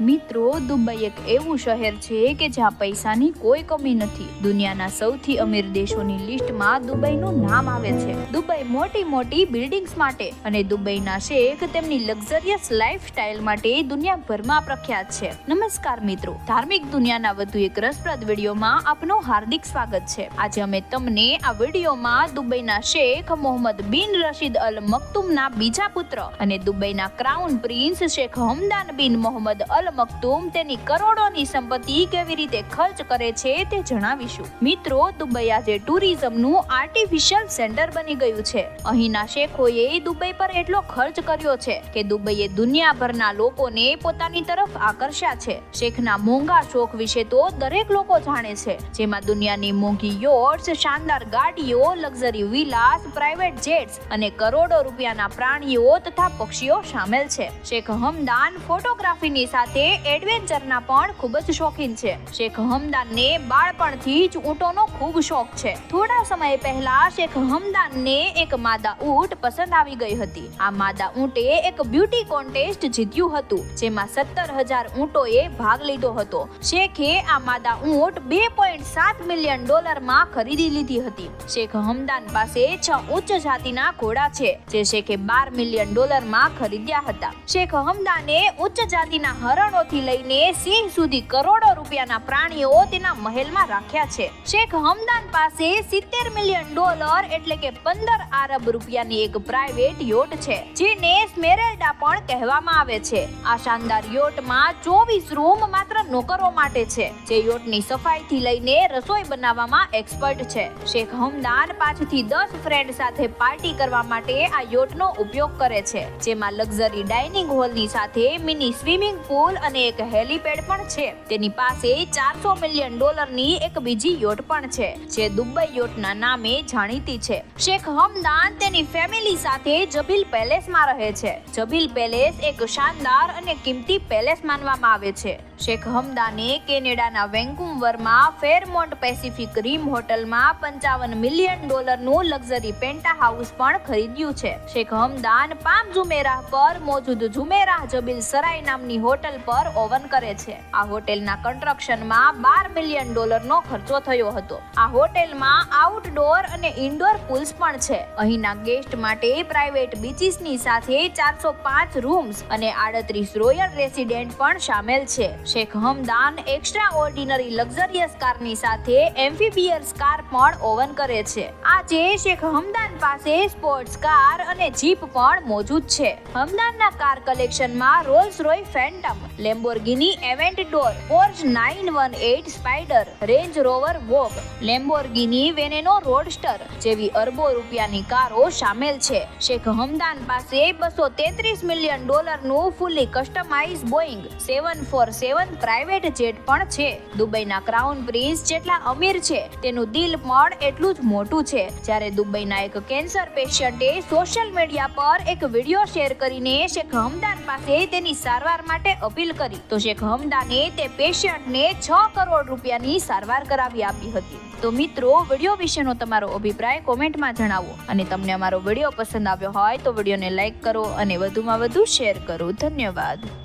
મિત્રો, દુબઈ એક એવું શહેર છે કે જ્યાં પૈસાની કોઈ કમી નથી. દુનિયાના સૌથી અમીર દેશોની લિસ્ટમાં દુબઈનું નામ આવે છે. દુબઈ મોટી મોટી બિલ્ડિંગ્સ માટે અને દુબઈના શેખ તેમની લક્ઝરિયસ લાઇફસ્ટાઇલ માટે દુનિયાભરમાં પ્રખ્યાત છે. નમસ્કાર મિત્રો, ધાર્મિક દુનિયાના વધુ એક રસપ્રદ વિડીયોમાં આપનું હાર્દિક સ્વાગત છે. આજે અમે તમને આ વિડીયોમાં દુબઈના શેખ મોહમ્મદ બિન રશીદ અલ મક્તુમના બીજા પુત્ર અને દુબઈના crown prince Sheikh Hamdan bin Mohammed Al મક્તુમ તેની કરોડોની સંપત્તિ કેવી રીતે ખર્ચ કરે છે તે જણાવીશું. મિત્રો, દુબઈ આજે ટુરિઝમનું આર્ટિફિશિયલ સેન્ટર બની ગયું છે. અહીંના શેખોએ દુબઈ પર એટલો ખર્ચ કર્યો છે કે દુબઈએ દુનિયાભરના લોકોને પોતાની તરફ આકર્ષ્યા છે. શેખના મોંઘા શોખ વિશે તો દરેક લોકો જાણે છે. જેમાં દુનિયાની મોંઘી યોટ્સ શાનદાર ગાડીઓ લક્ઝરી વિલાસ પ્રાઇવેટ જેટ્સ અને કરોડો રૂપિયાના પ્રાણીઓ તથા પક્ષીઓ સામેલ છે. શેખ હમદાન ફોટોગ્રાફીની સાથે એડવેન્ચરના પણ ખૂબ જ શોખીન છે. શેખ હમદાનને બાળપણથી જ ઊંટોનો ખૂબ શોખ છે. થોડા સમય પહેલા શેખ હમદાનને એક માદા ઊંટ પસંદ આવી ગઈ હતી. આ માદા ઊંટે એક બ્યુટી કોન્ટેસ્ટ જીત્યું હતું, જેમાં સત્તર હજાર ઊંટોએ ભાગ લીધો હતો. શેખે આ માદા ઊંટ બે પોઈન્ટ સાત મિલિયન ડોલરમાં ખરીદી લીધી હતી. શેખ હમદાન પાસે છ ઉચ્ચ જાતિના ઘોડા છે, જે શેખે બાર મિલિયન ડોલરમાં ખરીદ્યા હતા. શેખ હમદાને ઉચ્ચ જાતિના હરણોથી લઈને સિંહ સુધી કરોડો રૂપિયાના પ્રાણીઓ તેના મહેલમાં રાખ્યા છે. શેખ હમદાન પાસે સિત્તેર મિલિયન ડોલર એટલે કે પંદર અરબ રૂપિયાની એક પ્રાઇવેટ યોટ છે, જેને સ્મેરેલ્ડા પણ કહેવામાં આવે છે. આ શાનદાર યોટમાં ચોવીસ રૂમ માત્ર નોકરો માટે છે, જે યોટની સફાઈથી લઈને રસોઈ બનાવવામાં એક્સપર્ટ છે. શેખ હમદાન પાંચથી દસ ફ્રેન્ડ સાથે પાર્ટી કરવા માટે આ યોટનો ઉપયોગ કરે છે, જેમાં લક્ઝરી ડાઇનિંગ હોલની સાથે મિની સ્વિમિંગ પુલ અને એક હેલીપેડ પણ છે. તેની પાસે ચારસો મિલિયન ડોલરની એક બીજી યોટ પણ છે, જે દુબઈ યોટના નામે જાણીતી છે. શેખ હમદાન તેની ફેમિલી સાથે જબીલ પેલેસમાં રહે છે. જબીલ પેલેસ એક શાનદાર અને કિંમતી પેલેસ માનવામાં આવે છે. શેખ હમદાને કેનેડાના વેન્કુવરમાં ફેરમોન્ટ પેસિફિક રીમ હોટલમાં પંચાવન મિલિયન ડોલરનું લક્ઝરી પેન્ટા હાઉસ પણ ખરીદ્યું છે. શેખ હમદાન પામ જુમેરાહ પર મોજૂદ જુમેરાહ જબીલ સરાય નામની હોટલ પર ઓવન કરે છે. આ હોટેલના કન્સ્ટ્રક્શનમાં બાર મિલિયન ડોલરનો ખર્ચો થયો હતો. આ હોટેલમાં આઉટડોર અને ઇન્ડોર પુલ્સ પણ છે. અહીંના ગેસ્ટ માટે પ્રાઇવેટ બીચીસની સાથે ચારસો પાંચ રૂમ્સ અને આડત્રીસ રોયલ રેસિડેન્ટ પણ સામેલ છે. Sheikh Hamdan extraordinary luxurious કારની સાથે એમ્ફીબિયર્સ કાર પણ ઓવન કરે છે. આજે શેખ હમદાન પાસે સ્પોર્ટ્સ કાર અને જીપ પણ મોજૂદ છે. હમદાનના car કલેક્શનમાં Rolls Royce Phantom Lamborghini Aventador Porsche 918 Spyder Range Rover Vogue Lamborghini Veneno Roadster જેવી અરબો રૂપિયાની કારો સામેલ છે. શેખ હમદાન પાસે બસો તેત્રીસ મિલિયન ડોલરનું fully customize Boeing seven four seven private jet પણ છે. દુબઈના ક્રાઉન પ્રિન્સ જેટલા અમીર છે, તેનું દિલ પણ એટલું જ મોટું છે. જ્યારે દુબઈના એક કેન્સર પેશન્ટે સોશિયલ મીડિયા પર એક વીડિયો શેર કરીને શેખ હમદાન પાસે તેની સારવાર માટે અપીલ કરી. તો શેખ હમદાને તે પેશન્ટને છ કરોડ રૂપિયાની સારવાર કરાવી આપી હતી. તો મિત્રો, વીડિયો વિશેનો તમારો અભિપ્રાય કોમેન્ટમાં જણાવો. અને તમને અમારો વીડિયો પસંદ આવ્યો હોય તો વિડીયોને લાઇક કરો અને વધુમાં વધુ શેર કરો. ધન્યવાદ.